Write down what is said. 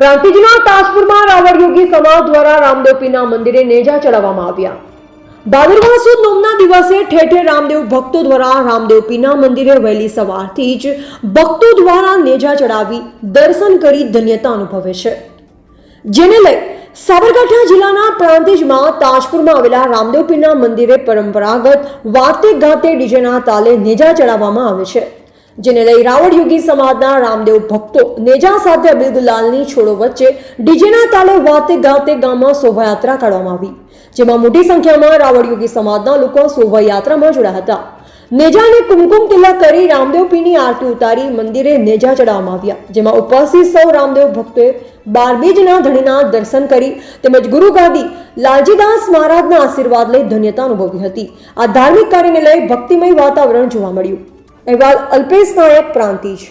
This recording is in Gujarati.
પ્રાંતિજના તાજપુરમાં રાવળ યોગી સમાજ દ્વારા રામદેવપીના મંદિરે નેજા ચડાવવામાં આવ્યા. ભાદરવા સુદ નોમના દિવસે ઠેર ઠેર રામદેવ ભક્તો દ્વારા રામદેવપીના મંદિરે વહેલી સવારથી જ ભક્તો દ્વારા નેજા ચડાવી દર્શન કરી ધન્યતા અનુભવે છે. જેને લઈ સાબરકાંઠા જિલ્લાના પ્રાંતિજમાં તાજપુરમાં આવેલા રામદેવપીના મંદિરે પરંપરાગત વાતે ગાતે ડીજેના તાલે નેજા ચડાવવામાં આવે છે. જેને લઈ રાવણ યોગી સમાજના રામદેવ ભક્તો નેજા સાથે અબીલ છોડો વચ્ચે ડીજેના તાલે વાતે ગાતે ગામમાં શોભાયાત્રા કાઢવામાં આવી, જેમાં મોટી સંખ્યામાં રાવણ યોગી સમાજના લોકો શોભાયાત્રામાં જોડાયા હતા. નેજાને કુમકુમ તિલક કરી રામદેવ પીની આરતી ઉતારી મંદિરે નેજા ચડાવવામાં આવ્યા, જેમાં ઉપસ્થિત સૌ રામદેવ ભક્તોએ બારબીજના ધણીના દર્શન કરી તેમજ ગુરુ ગાદી લાલજીદાસ મહારાજના આશીર્વાદ લઈ ધન્યતા અનુભવી હતી. આ ધાર્મિક કાર્યને લઈ ભક્તિમય વાતાવરણ જોવા મળ્યું. અહેવાલ અલ્પેશ નાયક પ્રાંતિજ.